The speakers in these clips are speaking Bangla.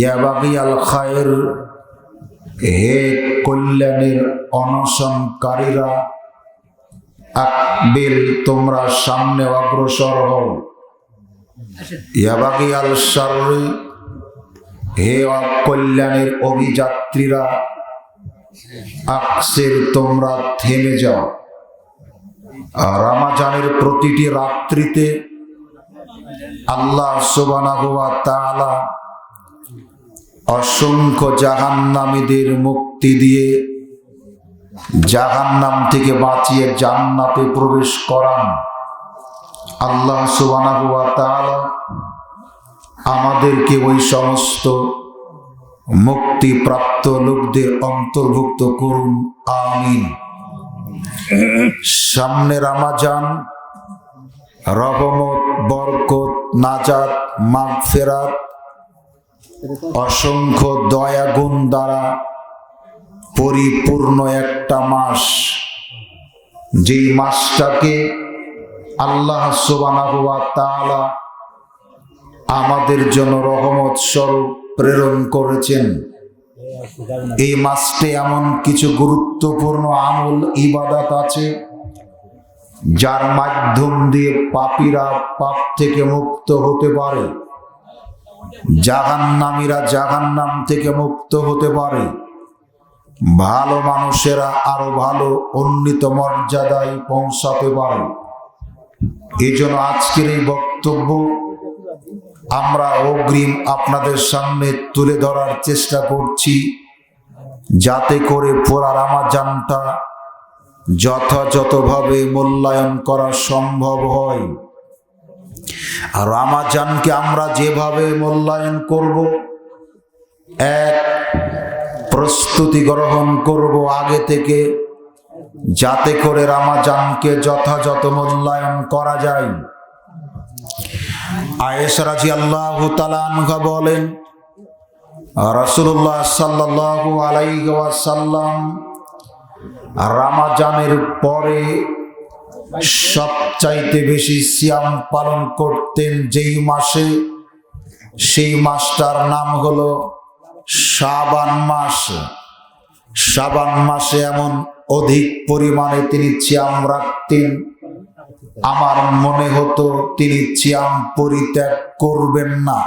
ইয়াবাগিয়াল হে কল্যাণের অনশনকারীরা আকবিল তোমরা সামনে অগ্রসর হও। ইয়াবাগিয়াল শাররি, হে অকল্যাণের অভিযাত্রীরা, আকসের, তোমরা থেমে যাও। রামাজানের প্রতিটি রাত্রিতে আল্লাহ ওয়া তাআলা অসংখ্য জাহান্নামীদের মুক্তি দিয়ে জাহান্নাম থেকে বাঁচিয়ে জান্নাতে প্রবেশ করান। আল্লাহ তাআলা আমাদেরকে ওই সমস্ত মুক্তিপ্রাপ্ত লোকদের অন্তর্ভুক্ত করুন। আমিন। সামনে রামাজান, রহমত, বরকত, নাজাত, মাগফেরাত অসংখ্য দয়াগুণ দ্বারা পরিপূর্ণ একটা মাস। যেই মাসটাকে আল্লাহ তাআলা আমাদের জন্য রহমত স্বরূপ প্রেরণ করেছেন। এই মাসটে এমন কিছু গুরুত্বপূর্ণ আমল, ইবাদত আছে, যার মাধ্যম দিয়ে পাপীরা পাপ থেকে মুক্ত হতে পারে। জাহান্নামীরা জাহান্নাম থেকে মুক্ত হতে পারে। ভালো মানুষেরা আরও ভালো উন্নীত মর্যাদায় পৌঁছাতে পারে। এই জন্য আজকের এই বক্তব্য আমরা অগ্রিম আপনাদের সামনে তুলে ধরার চেষ্টা করছি। যাতে করে পোড়া রামাজানটা যথাযথভাবে মূল্যায়ন করা সম্ভব হয়। আর রামাজানকে আমরা যেভাবে মূল্যায়ন করব, এক, প্রস্তুতি গ্রহণ করব আগে থেকে, যাতে করে রামাজানকে যথাযথ মূল্যায়ন করা যায়। বলেন রামাজানের পরে সবচাইতে বেশি সিয়াম পালন করতেন যেই মাসে, সেই মাসটার নাম হলো শাবান মাস। শাবান মাসে এমন অধিক পরিমাণে তিনি সিয়াম রাখতেন। আমার মনে হতো তিনি চিয়াম পরিত্যাগ করবেন না।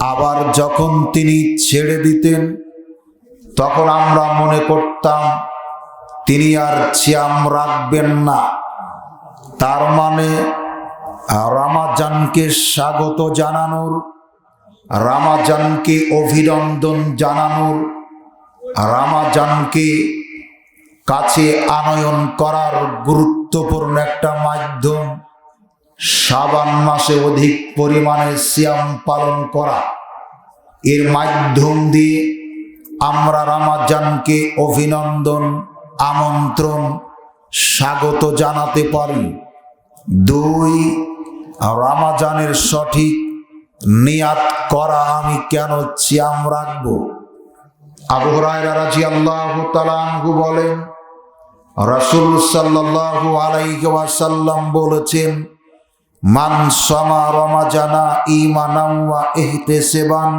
আবার যখন তিনি ছেড়ে দিতেন, তখন আমরা মনে করতাম তিনি আর চিয়াম রাখবেন না। তার মানে রামাজানকে স্বাগত জানানোর, রামাজানকে অভিনন্দন জানানোর, রামাজানকে কাছে আনয়ন করার গুরুত্বপূর্ণ একটা মাধ্যম সাবান মাসে অধিক পরিমাণে শ্যাম পালন করা। এর মাধ্যম দিয়ে আমরা রামাজানকে অভিনন্দন আমন্ত্রণ স্বাগত জানাতে পারি। দুই, রামাজানের সঠিক নিয়াত করা আমি কেন সিয়াম রাখব? আবু রাদিয়াল্লাহু তাআলা আনহু বলেন, রাসূল সাল্লাল্লাহু আলাইহি ওয়াসাল্লাম বলেছেন, মান সামা রমাজানা ঈমানান ওয়া ইহতিসাবান,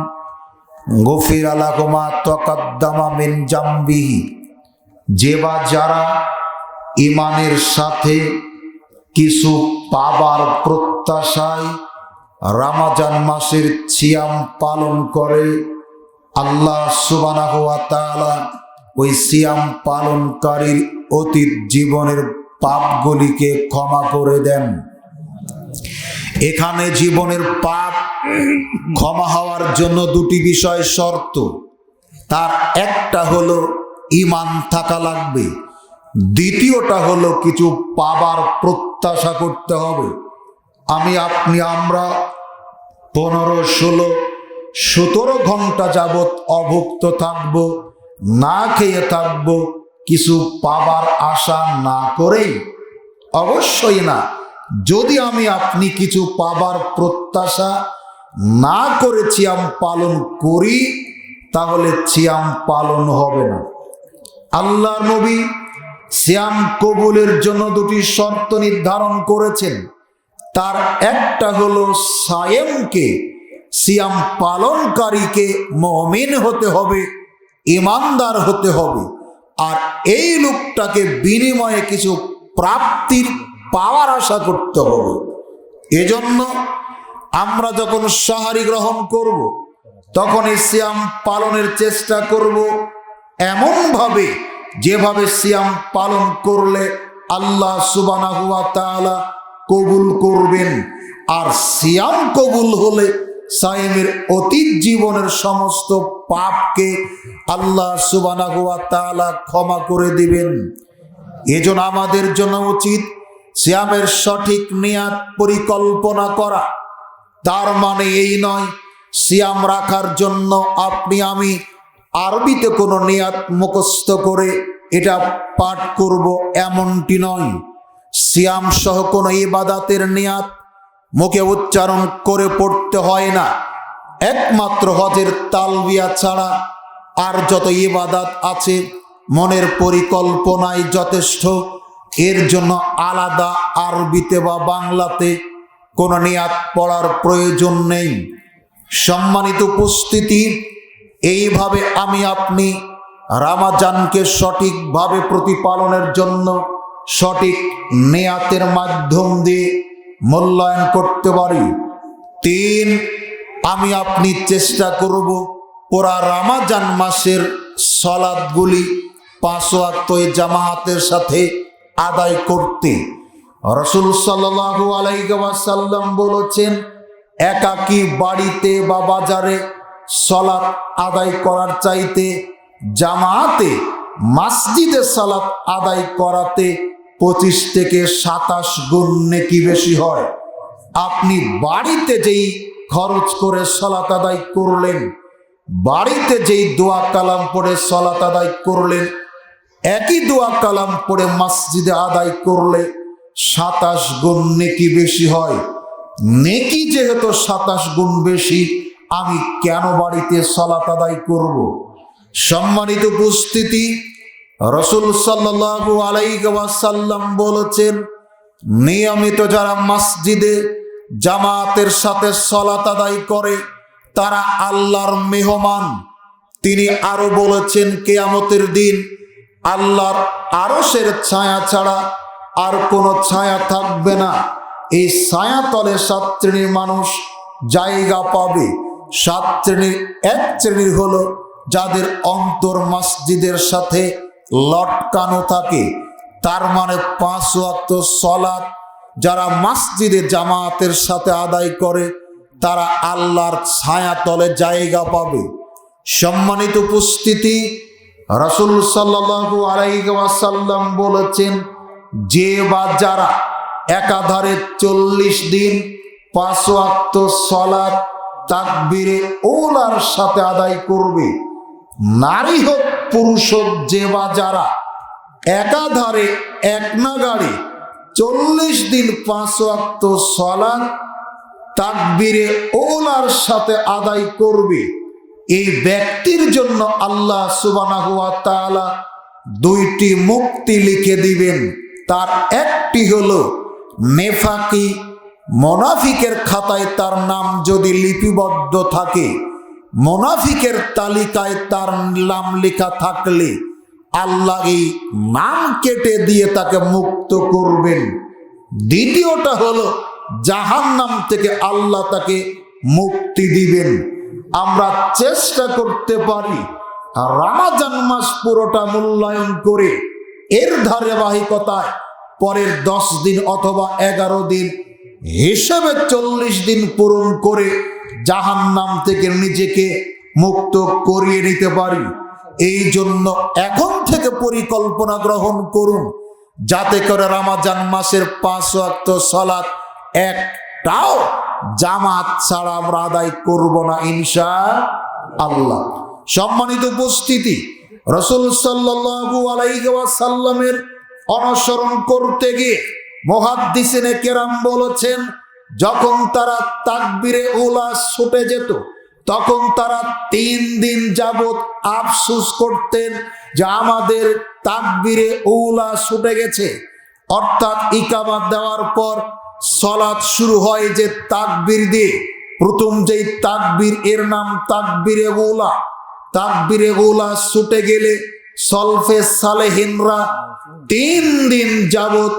গফির লাহু মা তাকাদ্দামা মিন যে বা যারা ইমানের সাথে কিছু পাবার প্রত্যাশায় রামাজান মাসের ছিয়াম পালন করে, আল্লাহ সুবানাহ তাআলা ওই সিয়াম পালনকারীর অতীত জীবনের পাপগুলিকে ক্ষমা করে দেন। এখানে জীবনের পাপ ক্ষমা হওয়ার জন্য দুটি বিষয় শর্ত। তার একটা হলো ইমান থাকা লাগবে। দ্বিতীয়টা হলো কিছু পাবার প্রত্যাশা করতে হবে। আমি, আপনি, আমরা পনেরো, ষোলো, সতেরো ঘণ্টা যাবৎ অভুক্ত থাকব, না খেয়ে থাকব, কিছু পাবার আশা না করেই। অবশ্যই না। যদি আমি, আপনি কিছু পাবার প্রত্যাশা না করে চিয়াম পালন করি, তাহলে চিয়াম পালন হবে না। আল্লাহ নবী শ্যাম কবুলের জন্য দুটি শর্ত নির্ধারণ করেছেন তার একটা হলো সায়েমকে, সিয়াম পালনকারীকে মমিন হতে হবে, ইমানদার হতে হবে আর এই লোকটাকে বিনিময়ে কিছু প্রাপ্তির পাওয়ার আশা করতে হবে এজন্য আমরা যখন সাহারি গ্রহণ করব। তখন এই সিয়াম পালনের চেষ্টা করব এমনভাবে যেভাবে সিয়াম পালন করলে আল্লাহ সুবানা হুয়া তাআলা কবুল করবেন, আর সিয়াম কবুল হলে সাইমের অতীত জীবনের সমস্ত পাপকে আল্লাহ সুবানা হুয়া তাআলা ক্ষমা করে দিবেন। এজন্য আমাদের জন্য উচিত সিয়ামের সঠিক নিয়াত পরিকল্পনা করা। তার মানে এই নয়, সিয়াম রাখার জন্য আপনি আমি আরবিতে কোনো নিয়াত মুখস্থ করে এটা পাঠ করব এমনটি নয়। সিয়াম সহ কোনো ইবাদাতের নিয়াত মুখে উচ্চারণ করে পড়তে হয় না। একমাত্র হজের তালবিয়া ছাড়া আর যত ইবাদাত আছে, মনের পরিকল্পনায় যথেষ্ট। এর জন্য আলাদা আরবিতে বা বাংলাতে কোনো নিয়াত পড়ার প্রয়োজন নেই। সম্মানিত উপস্থিতি এইভাবে আমি আপনি রামাজানকে সঠিকভাবে প্রতিপালনের জন্য সঠিক নেয়াতের মাধ্যম দিয়ে মূল্যায়ন করতে পারি। তিন, আমি আপনি চেষ্টা করব পুরা রামাজান মাসের সলাদগুলি পাঁচ জামায়াতের সাথে আদায় করতে। রসুল সাল্লাহু আলাইসাল্লাম বলেছেন, একাকি বাড়িতে বা বাজারে সলাৎ আদায় করার চাইতে জামাতে, মসজিদে সালাত আদায় করাতে পঁচিশ থেকে সাতাশ গুণ নেকি বেশি হয়। আপনি বাড়িতে যেই খরচ করে সলাত আদায় করলেন, বাড়িতে যেই দোয়া কালাম পড়ে সলাত আদায় করলেন, একই দোয়া কালাম পড়ে মসজিদে আদায় করলে সাতাশ গুণ নেকি বেশি হয়। নেকি যেহেতু সাতাশ গুণ বেশি আমি কেন বাড়িতে সলাত আদায় করব। সম্মানিত উপস্থিতি, রসুল সাল্লাহু আলাইসাল্লাম বলেছেন, নিয়মিত যারা মসজিদে জামাতের সাথে সলাত আদায় করে, তারা আল্লাহর মেহমান। তিনি আরও বলেছেন, কেয়ামতের দিন আল্লাহর আরসের ছায়া ছাড়া আর কোনো ছায়া থাকবে না। এই ছায়া তলে সাত শ্রেণির মানুষ জায়গা পাবে। সাত শ্রেণির, এক শ্রেণির হলো যাদের অন্তর মসজিদের সাথে লটকানো থাকে। তার মানে পাঁচ ওয়াক্ত সলাৎ যারা মসজিদে জামাতের সাথে আদায় করে, তারা আল্লাহর ছায়া তলে জায়গা পাবে। সম্মানিত উপস্থিতি, রাসুল সাল্লাহু আলাইসাল্লাম বলেছেন, যে বা যারা একাধারে চল্লিশ দিন পাঁচ ওয়াক্ত সলাৎ তাকবীরে ওলার সাথে আদায় করবে। নারী হোক, পুরুষ হোক, যে বা যারা, একাধারে এক নাগাড়ে চল্লিশ দিন পাঁচ ওয়াক্ত সলাৎ তাকবীরে ওলার সাথে আদায় করবে। এই ব্যক্তির জন্য আল্লাহ সুবানা হুয়া তাআলা দুইটি মুক্তি লিখে দিবেন। তার একটি হলো নেফাকি মোনাফিকের খাতায় তার নাম যদি লিপিবদ্ধ থাকে, মোনাফিকের তালিকায় তার নাম লেখা থাকলে আল্লাহ এই নাম কেটে দিয়ে তাকে মুক্ত করবেন। দ্বিতীয়টা হলো জাহান নাম থেকে আল্লাহ তাকে মুক্তি দিবেন। আমরা চেষ্টা করতে পারি, রামাজান মাস পুরোটা মূল্যায়ন করে, এর ধারাবাহিকতায় পরের দশ দিন অথবা এগারো দিন হিসেবে চল্লিশ দিন পূরণ করে জাহান নাম থেকে নিজেকে মুক্ত করিয়ে নিতে পারি। এই জন্য এখন থেকে পরিকল্পনা গ্রহণ করুন, যাতে করে রামাজান মাসের পাঁচ অক্ত সলাৎ একটাও জামাত ছাড়া আমরা আদায় করব না ইনশা আল্লাহ সম্মানিত উপস্থিতি, রসুল সাল্লু আলাইসাল্লামের অনুসরণ করতে গিয়ে মহাদ্দিসিনে কেরাম বলেছেন, যখন তারা তাকবিরে ওলা ছুটে যেত, তখন তারা তিন দিন যাবৎ আফসুস করতেন যে আমাদের তাকবিরে ওলা ছুটে গেছে। অর্থাৎ ইকামাত দেওয়ার পর সলাৎ শুরু হয় যে তাকবির দিয়ে। প্রথম যেই তাকবীর, এর নাম তাকবীরে গোলা তাকবীরে গোলা ছুটে গেলে সলফে সালেহিনরা তিন দিন যাবত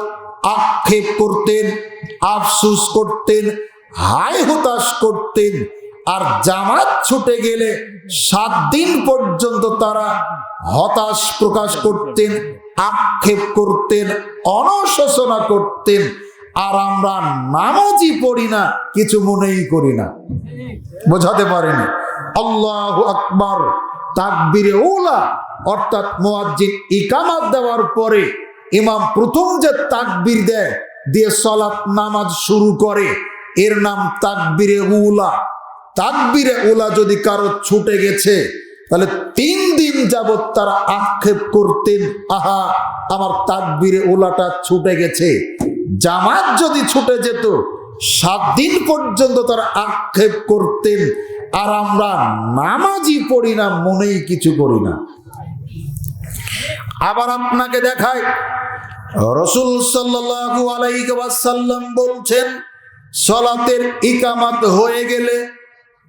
আক্ষেপ করতেন, আফসুস করতেন, হায় হতাশ করতেন। আর জামাত ছুটে গেলে সাত দিন পর্যন্ত তারা হতাশ প্রকাশ করতেন, আক্ষেপ করতেন, অনশোচনা করতেন। আর আমরা নামাজই পড়ি না, কিছু মনেই করি না। বোঝাতে পারেনি। আল্লাহ আকবর, তাকবিরে ওলা, অর্থাৎ মুয়াজ্জিন ইকামাত দেওয়ার পরে ইমাম প্রথম যে তাকবির দেয়, দিয়ে সলাৎ নামাজ শুরু করে, এর নাম তাকবিরে উলা। তাকবিরে উলা যদি কারও ছুটে গেছে, তাহলে তিন দিন যাবৎ তারা আক্ষেপ করতেন, আহা, আমার তাকবিরে ওলাটা ছুটে গেছে। জামাত যদি ছুটে যেত, সাত দিন পর্যন্ত তারা আক্ষেপ করতেন, আর আমরা নামাজই পড়ি না, মনেই কিছু করি না। আবার আপনাকে দেখায় রসুল সাল্লাল্লাহু আলাইহি ওয়াসাল্লাম বলছেন, সলাতের ইকামাত হয়ে গেলে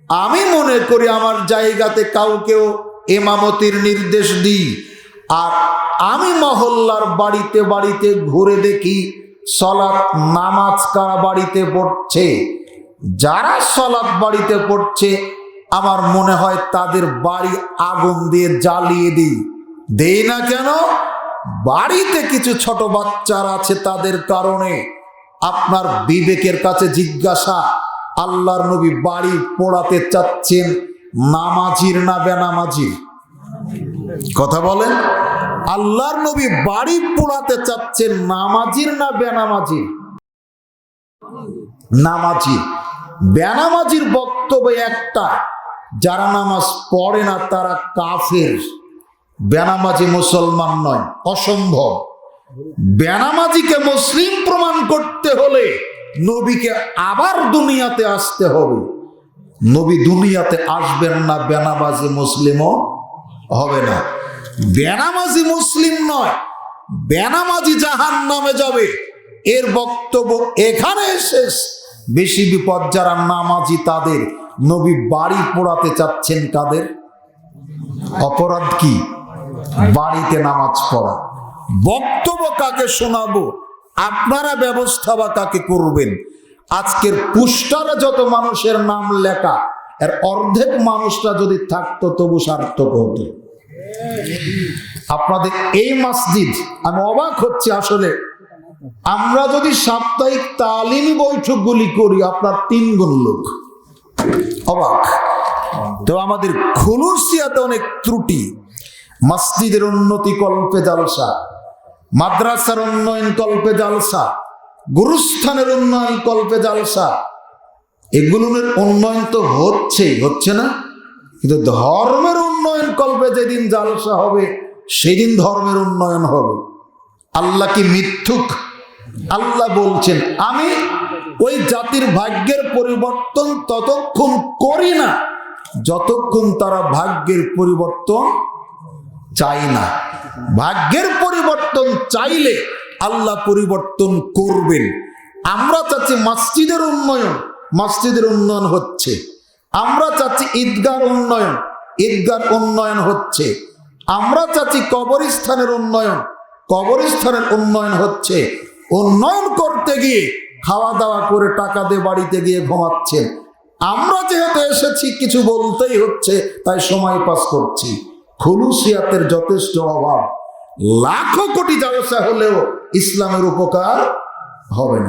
আমি মনে করি আমার জায়গাতে কাউকেও এমামতির নির্দেশ দিই। আর আমি মহল্লার বাড়িতে বাড়িতে ঘুরে দেখি সলাৎ নামাজ কারা বাড়িতে পড়ছে। যারা সলাৎ বাড়িতে পড়ছে, আমার মনে হয় তাদের বাড়ি আগুন দিয়ে জ্বালিয়ে দিই। দেই না কেন? বাড়িতে কিছু ছোট বাচ্চারা আছে তাদের কারণে আপনার বিবেকের কাছে জিজ্ঞাসা, আল্লাহর নবী বাড়ি পোড়াতে চাচ্ছেন নামাজির না বেনামাজির কথা বলেন। আল্লাহর নবী বাড়ি পোড়াতে চাচ্ছেন নামাজির না বেনামাজির নামাজির বেনামাজির বক্তব্য একটা, যারা নামাজ পড়ে না তারা কাফের। বেনামাজি মুসলমান নয়, অসম্ভব। বেনামাজিকে মুসলিম প্রমাণ করতে হলে নবীকে আবার দুনিয়াতে আসতে হবে। নবী দুনিয়াতে আসবেন না, বেনামাজি মুসলিমও হবে না। বেনামাজি মুসলিম নয়, বেনামাজি জাহান নামে যাবে। এর বক্তব্য এখানে শেষ। বেশি বিপদ যারা নামাজি তাদের, নবী বাড়ি পোড়াতে চাচ্ছেন কাদের? অপরাধ কি? বাড়িতে নামাজ পড়া। বক্তব্য কাকে শোনাবো? আপনারা ব্যবস্থা বা কাকে করবেন? আজকের পুস্টারে যত মানুষের নাম লেখা, এর অর্ধেক মানুষটা যদি থাকতো তবু সার্থক হতো। আপনাদের এই মসজিদ, আমি অবাক হচ্ছে আসলে। আমরা যদি সাপ্তাহিক তালিমি বৈঠকগুলি করি, আপনার তিন গুণ লোক। অবাক। তো আমাদের খুলুসিয়াতে অনেক ত্রুটি। মসজিদের উন্নতি কল্পে জালসা, মাদ্রাসার উন্নয়ন কল্পে জালসা, গুরুস্থানের উন্নয়ন কল্পে জালসা। এগুলোর উন্নয়ন তো হচ্ছেই, হচ্ছে না? কিন্তু ধর্মের উন্নয়ন কল্পে যেদিন জালসা হবে, সেদিন ধর্মের উন্নয়ন হবে। আল্লাহ কি মিথ্যুক? আল্লাহ বলছেন, আমি ওই জাতির ভাগ্যের পরিবর্তন ততক্ষণ করি না, যতক্ষণ তারা ভাগ্যের পরিবর্তন চাই না। ভাগ্যের পরিবর্তন চাইলে আল্লাহ পরিবর্তন করবেন। আমরা চাচ্ছি মসজিদের উন্নয়ন মসজিদের উন্নয়ন হচ্ছে। আমরা চাচ্ছি ঈদগার উন্নয়ন ঈদগার উন্নয়ন হচ্ছে। আমরা চাচ্ছি কবরস্থানের উন্নয়ন কবরস্থানের উন্নয়ন হচ্ছে। উন্নয়ন করতে গিয়ে খাওয়া দাওয়া করে টাকা দিয়ে বাড়িতে গিয়ে ঘুমাচ্ছেন। আমরা যেহেতু এসেছি, কিছু বলতেই হচ্ছে, তাই সময় পাস করছি। খুলুসিয়াতের যথেষ্ট অভাব। লাখো কোটি জলসা হলেও ইসলামের উপকার হবে না।